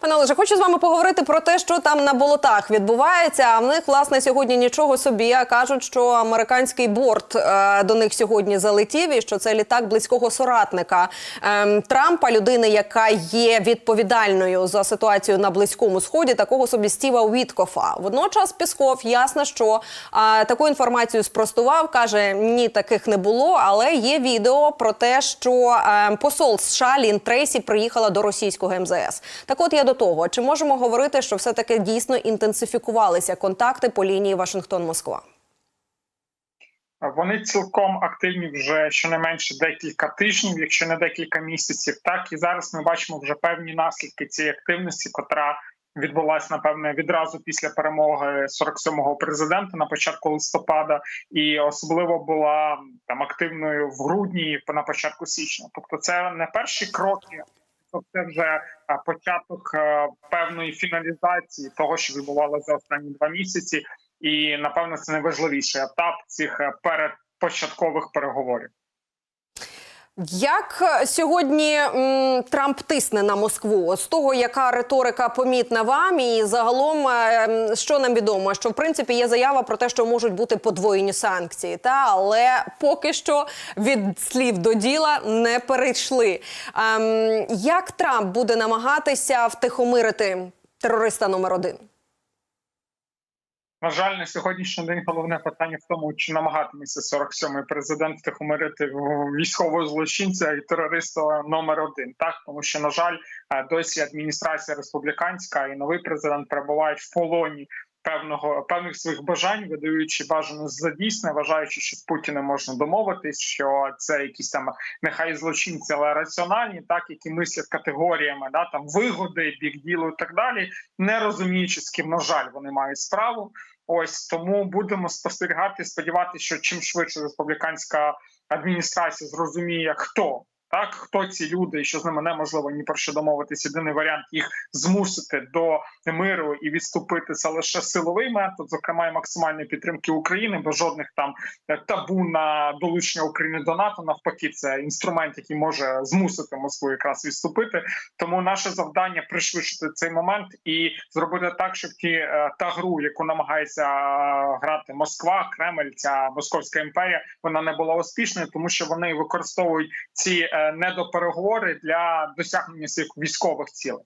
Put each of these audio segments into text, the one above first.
Пане Олеже, хочу з вами поговорити про те, що там на болотах відбувається. А в них власне сьогодні нічого собі. А кажуть, що американський борт е, до них сьогодні залетів, і що це літак близького соратника е, Трампа, людини, яка є відповідальною за ситуацію на близькому сході, такого собі Стіва Уіткофа. Водночас Пісков ясно, що е, таку інформацію спростував. каже: ні, таких не було, але є відео про те, що е, посол США Лін Трейсі приїхала до російського МЗС. Так, от я до того, чи можемо говорити, що все таки дійсно інтенсифікувалися контакти по лінії Вашингтон-Москва? Вони цілком активні вже щонайменше декілька тижнів, якщо не декілька місяців. Так і зараз ми бачимо вже певні наслідки цієї активності, котра відбулася напевне відразу після перемоги 47-го президента на початку листопада, і особливо була там активною в грудні на початку січня. Тобто, це не перші кроки. Тобто це вже початок певної фіналізації того, що відбувалося за останні два місяці, і напевно це найважливіший етап цих е, передпочаткових переговорів. Як е, сьогодні м, Трамп тисне на Москву? З того, яка риторика помітна вам, і загалом, е, що нам відомо, що в принципі є заява про те, що можуть бути подвоєні санкції, та але поки що від слів до діла не перейшли. Ем, як Трамп буде намагатися втихомирити терориста номер один? На жаль, на сьогоднішній день головне питання в тому, чи намагатиметься 47-й президент втихомирити військового злочинця і терориста номер один. Так тому що на жаль, е, досі адміністрація республіканська і новий президент перебувають в полоні. Певного певних своїх бажань, видаючи бажано за дійсне, вважаючи, що з Путіним можна домовитись, що це якісь там нехай злочинці, але раціональні, так які мислять категоріями, да там вигоди, бік-ділу і так далі, не розуміючи, з ким на жаль вони мають справу. Ось тому будемо спостерігати, сподіватися, що чим швидше республіканська адміністрація зрозуміє, хто так, хто ці люди, що з ними неможливо ні про що домовитися. Єдиний варіант їх змусити до миру і відступити це лише силовий метод, зокрема і максимальної підтримки України, без жодних там е, табу на долучення України до НАТО. Навпаки, це інструмент, який може змусити Москву якраз відступити. Тому наше завдання пришвидшити цей момент і зробити так, щоб ті е, та гру, яку намагається е, грати Москва, Кремль, ця московська імперія, вона не була успішною, тому що вони використовують ці недопереговори для досягнення цих військових цілей.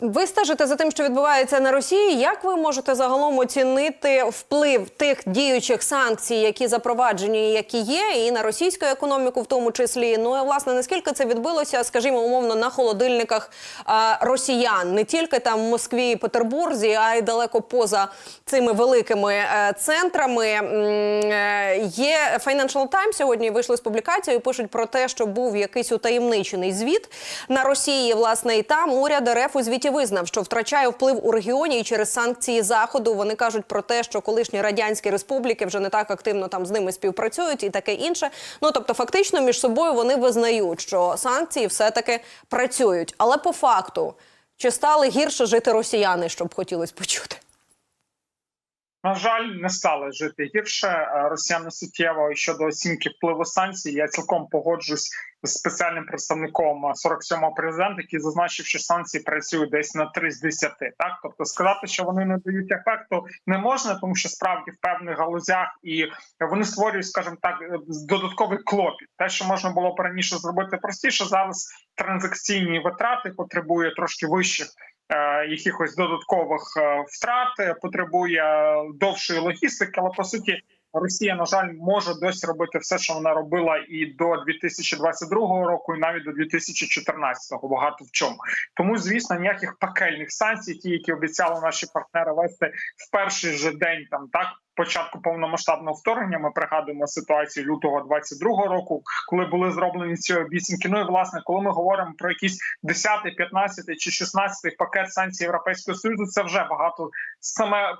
Ви стежите за тим, що відбувається на Росії. Як ви можете загалом оцінити вплив тих діючих санкцій, які запроваджені, які є, і на російську економіку, в тому числі? Ну і власне наскільки це відбилося, скажімо, умовно на холодильниках а, росіян, не тільки там в Москві і Петербурзі, а й далеко поза цими великими е, центрами. Е, Є Financial Times сьогодні вийшли з публікацією. Пишуть про те, що був якийсь утаємничений звіт на Росії. Власне, і там уряд РФ звіті визнав, що втрачає вплив у регіоні і через санкції заходу. Вони кажуть про те, що колишні радянські республіки вже не так активно там з ними співпрацюють, і таке інше. Ну тобто, фактично між собою вони визнають, що санкції все таки працюють. Але по факту чи стали гірше жити росіяни, щоб хотілося почути? На жаль, не стали жити гірше. Е, Росіяни суттєво щодо оцінки впливу санкцій. Я цілком погоджусь з спеціальним представником 47-го президента, який зазначив, що санкції працюють десь на 3 з 10. Так, тобто сказати, що вони не дають ефекту, не можна, тому що справді в певних галузях і вони створюють, скажімо так, додатковий клопіт. Те, що можна було раніше зробити простіше, зараз транзакційні витрати потребує трошки вищих. Е, Якихось додаткових е, втрат е, потребує довшої логістики, але по суті Росія, на жаль, може досі робити все, що вона робила і до 2022 року, і навіть до 2014-го, багато в чому. Тому, звісно, ніяких пекельних санкцій, ті, які обіцяли наші партнери вести в перший же день, там так. Початку повномасштабного вторгнення ми пригадуємо ситуацію лютого 22-го року, коли були зроблені ці обіцянки. Ну і власне, коли ми говоримо про якийсь 10, 15 чи 16 пакет санкцій Європейського союзу, це вже багато саме е,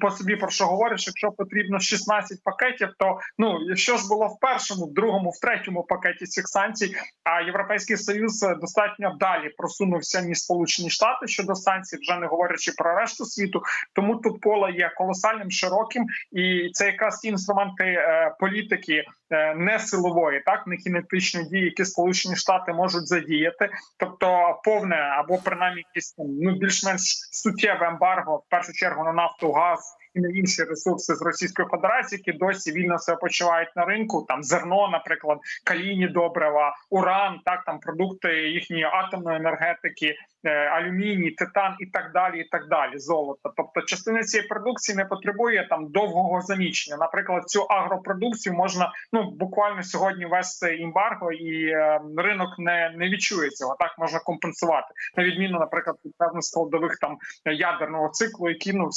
по собі про що говориш. Якщо потрібно 16 пакетів, то ну якщо ж було в першому, в другому, в третьому пакеті цих санкцій, а європейський союз достатньо далі просунувся ніж Сполучені Штати щодо санкцій, вже не говорячи про решту світу. Тому тут поле є колосальним широким. Російським, і це якраз ті інструменти е, політики е, не силової, так не кінетичної дії, які Сполучені Штати можуть задіяти, тобто повне або принаймні якісь ну більш-менш суттєве ембарго в першу чергу на нафту, газ. І на інші ресурси з Російської Федерації, які досі вільно себе почувають на ринку, там зерно, наприклад, калійні добрива, уран, так там продукти їхньої атомної енергетики, е, алюміній, титан і так далі. І так далі. Золото. Тобто, частина цієї продукції не потребує там довгого заміщення. Наприклад, цю агропродукцію можна ну буквально сьогодні вести ембарго, і е, ринок не, не відчує цього. Так можна компенсувати на відміну, наприклад, від певних складових там ядерного циклу, які ну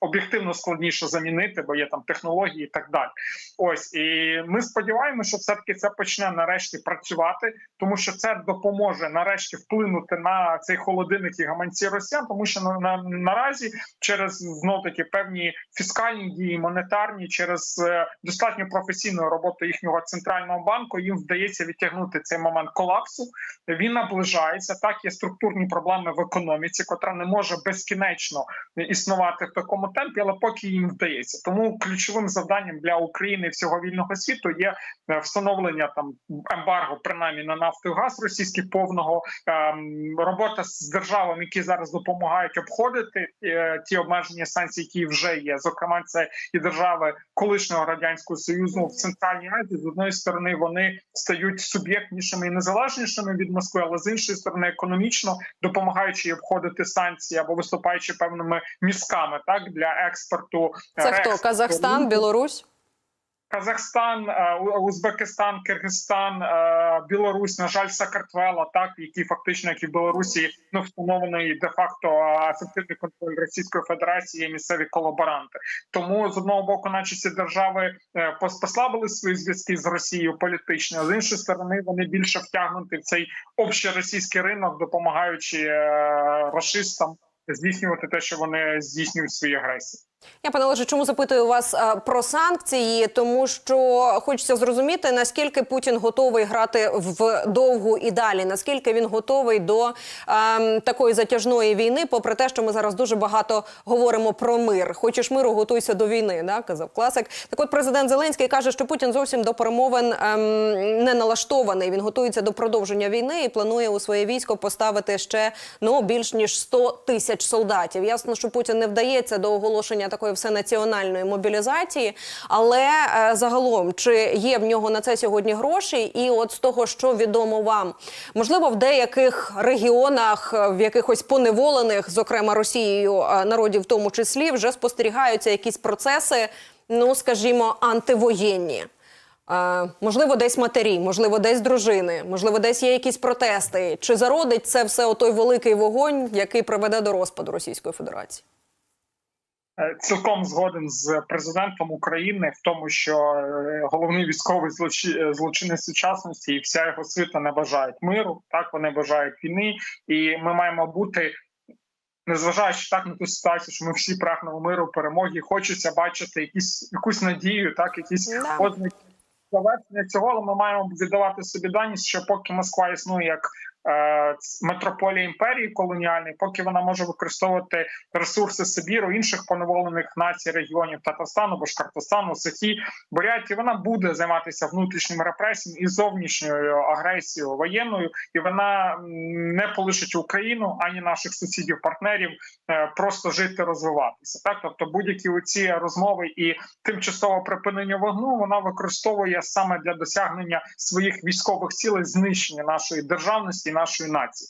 об'єктивно складніше замінити, бо є там технології і так далі. Ось і ми сподіваємося, що все таки це почне нарешті працювати, тому що це допоможе нарешті вплинути на цей холодильник і гаманці росіян, тому що на, на наразі через знов таки певні фіскальні дії, монетарні, через е, достатньо професійну роботу їхнього центрального банку їм вдається відтягнути цей момент колапсу. Він наближається. Так є структурні проблеми в економіці, котра не може безкінечно існувати в такому темпі, але поки їм вдається. Тому ключовим завданням для України і всього вільного світу є е, встановлення там ембарго, принаймні на нафту і газ російський повного ем, робота з державами, які зараз допомагають обходити е, ті обмеження санкцій, які вже є. Зокрема, це і держави колишнього радянського союзу в центральній Азії. З одної сторони вони стають суб'єктнішими і незалежнішими від Москви, але з іншої сторони, економічно допомагаючи обходити санкції або виступаючи певними мізками, так для експорту Це хто? Казахстан, Білорусь? Казахстан, е, Узбекистан, Киргизстан, е, Білорусь, на жаль, Сакартвела, так які фактично, як і в Білорусі, ну встановлений де факто е, ефективний контроль Російської Федерації, є місцеві колаборанти. Тому з одного боку, наче ці держави е, послабили свої зв'язки з Росією політично, а з іншої сторони вони більше втягнуті в цей общеросійський ринок, допомагаючи е, рашистам здійснювати те, що вони здійснюють свої агресії. Я пане Олеже, чому запитую вас а, про санкції? Тому що хочеться зрозуміти, наскільки Путін готовий грати в довгу і далі, наскільки він готовий до ем, такої затяжної війни, попри те, що ми зараз дуже багато говоримо про мир. Хочеш миру, готуйся до війни. Да, казав класик. Так, от президент Зеленський каже, що Путін зовсім до перемовин ем, не налаштований. Він готується до продовження війни і планує у своє військо поставити ще ну більш ніж 100 тисяч солдатів. Ясно, що Путін не вдається до оголошення такої всенаціональної мобілізації, але е, загалом чи є в нього на це сьогодні гроші? І от з того, що відомо вам, можливо, в деяких регіонах, е, в якихось поневолених, зокрема Росією, е, народів, в тому числі, вже спостерігаються якісь процеси, ну скажімо, антивоєнні. Можливо, десь матері, можливо, десь дружини, можливо, десь є якісь протести. Чи зародить це все отой великий вогонь, який приведе до розпаду Російської Федерації? Е, Цілком згоден з президентом України в тому, що е, головний військовий е, злочинець сучасності і вся його свита не бажають миру. Так вони бажають війни, і ми маємо бути. Незважаючи так на ту ситуацію, що ми всі прагнемо миру, перемоги, хочеться бачити якісь якусь надію, так якісь Да. ознаки завершення цього, але ми маємо віддавати собі даність, що поки Москва існує як е, метрополія імперії колоніальної, поки вона може використовувати ресурси Сибіру, інших поневолених націй регіонів Татарстану, Башкортостану, Сахі, Бурятії, вона буде займатися внутрішніми репресіями і зовнішньою агресією воєнною, і вона не полишить Україну ані наших сусідів, партнерів е, просто жити, розвиватися. Так, тобто будь-які оці розмови і тимчасове припинення вогну вона використовує саме для досягнення своїх військових цілей знищення нашої державності, нашої нації.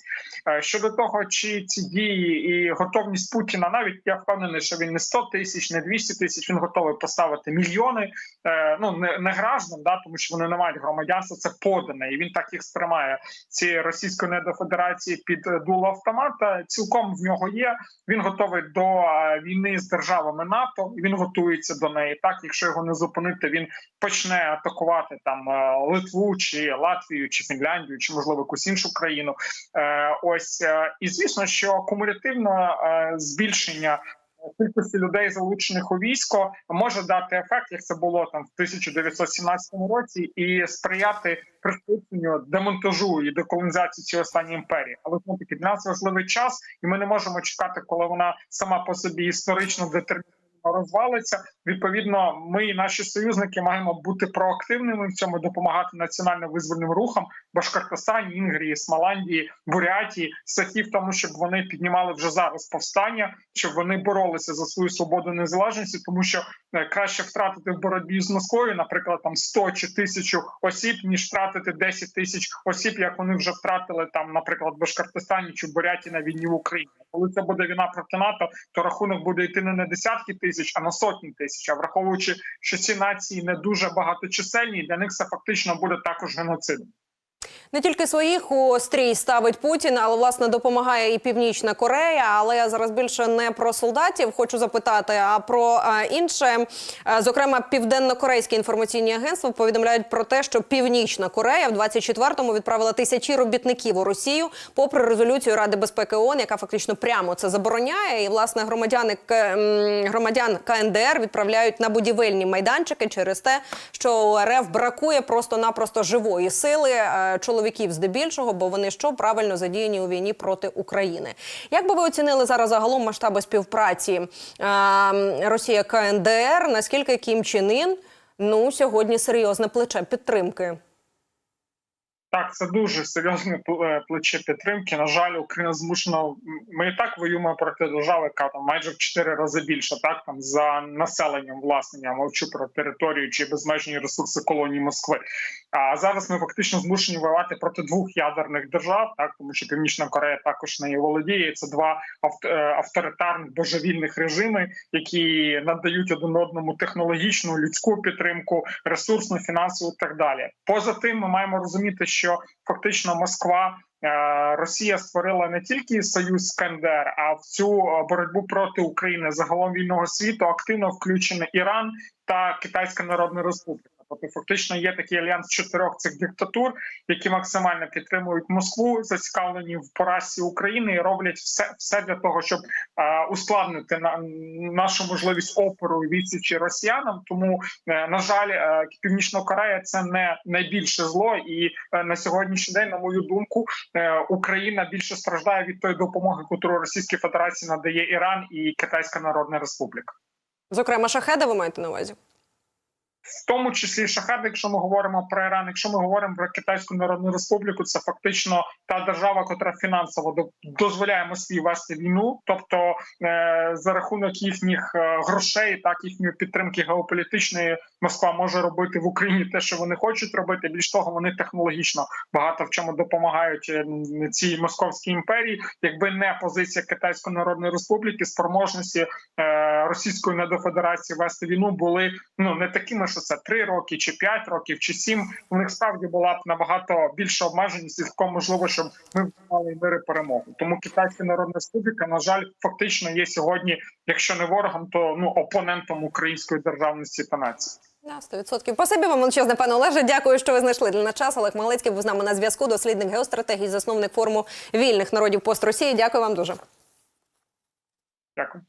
Е, Щодо того, чи ці дії і готовність Путіна, навіть я впевнений, що він не 100 тисяч, не 200 тисяч. Він готовий поставити мільйони. е, Ну не, не граждан, да тому що вони не мають громадянства. Це подане, і він так їх сприймає. Ці російської недофедерації під е, дуло автомата. Цілком в нього є. Він готовий до війни з державами НАТО. Він готується до неї. Так, якщо його не зупинити, він почне атакувати там Литву чи Латвію, чи Фінляндію, чи можливо якусь іншу країну. Е, Ось е, і звісно, що кумулятивно е, збільшення. Кількості людей, залучених у військо, може дати ефект, як це було там в 1917 році, і сприяти пришвидшенню демонтажу і деколонізації цієї останньої імперії. Але знову таки для нас важливий час, і ми не можемо чекати, коли вона сама по собі історично детермінована розвалиться. Відповідно, ми і наші союзники маємо бути проактивними в цьому, допомагати національно-визвольним рухам Башкортостані, Інгрії, Смоландії, Бурятії, Сахі в тому, щоб вони піднімали вже зараз повстання, щоб вони боролися за свою свободу незалежність, тому що е, краще втратити в боротьбі з Москвою, наприклад, там 100 чи тисячу осіб, ніж втратити 10 тисяч осіб, як вони вже втратили там, наприклад, в Башкортостані чи в Бурятії на війні в Україні. Коли це буде війна проти НАТО, то рахунок буде йти не на десятки тисяч, а на сотні тисяч. А враховуючи, що ці нації не дуже багаточисельні, для них це фактично буде також геноцидом. Не тільки своїх у стрій ставить Путін, але власне допомагає і Північна Корея. Але я зараз більше не про солдатів хочу запитати, а про е, інше. Е, Зокрема, південно-корейські інформаційні агентства повідомляють про те, що Північна Корея в 24-му відправила тисячі робітників у Росію, попри резолюцію Ради безпеки ООН, яка фактично прямо це забороняє. І власне громадяни громадян КНДР відправляють на будівельні майданчики через те, що у РФ бракує просто-напросто живої сили е, чоловіків здебільшого, бо вони що правильно задіяні у війні проти України. Як би ви оцінили зараз загалом масштаби співпраці Росія КНДР? Наскільки Кім Чен Ін, ну сьогодні серйозне плече підтримки? Так, це дуже серйозне е, плече підтримки. На жаль, Україна змушена. Ми і так воюємо проти держави, яка там майже в чотири рази більше, так там за населенням власне. Я мовчу про територію чи безмежні ресурси колонії Москви. А зараз ми фактично змушені воювати проти двох ядерних держав, так тому що Північна Корея також нею володіє. Це два е, авторитарних божевільних режими, які надають один одному технологічну людську підтримку, ресурсну, фінансову і так далі. Поза тим, ми маємо розуміти, що фактично Москва. е, Росія створила не тільки союз з КНДР, а в цю е, боротьбу проти України загалом вільного світу активно включений Іран та Китайська Народна Республіка. Тобто, фактично є такий альянс чотирьох цих диктатур, які максимально підтримують Москву, зацікавлені в поразці України і роблять все, все для того, щоб е, ускладнити на нашу можливість опору і відсічі росіянам. Тому е, на жаль, е, Північна Корея це не найбільше зло, і е, на сьогоднішній день, на мою думку, е, Україна більше страждає від тої допомоги, яку Російській Федерації надає Іран і Китайська Народна Республіка. Зокрема, шахеди ви маєте на увазі? В тому числі шахет, якщо ми говоримо про Іран, якщо ми говоримо про Китайську Народну Республіку, це фактично та держава, яка фінансово до- дозволяє Москві вести війну, тобто е, за рахунок їхніх е, грошей, так їхньої підтримки геополітичної, Москва може робити в Україні те, що вони хочуть робити. Більш того, вони технологічно багато в чому допомагають е, цій московській імперії. Якби не позиція Китайської Народної Республіки, спроможності Російської недофедерації вести війну були ну не такими, що це 3 роки, чи 5 років, чи 7. У них справді була б набагато більша обмеженість, і цілком можливо, щоб ми мали мир і перемогу. Тому Китайська Народна Республіка, на жаль, фактично є сьогодні, якщо не ворогом, то ну опонентом української державності та нації. Да, 100%. Спасибі вам величезне, пане Олеже. Дякую, що ви знайшли для нас час. Олег Малецький був з нами на зв'язку. Дослідник геостратегії, засновник форуму вільних народів пост Росії. Дякую вам дуже. Дякую.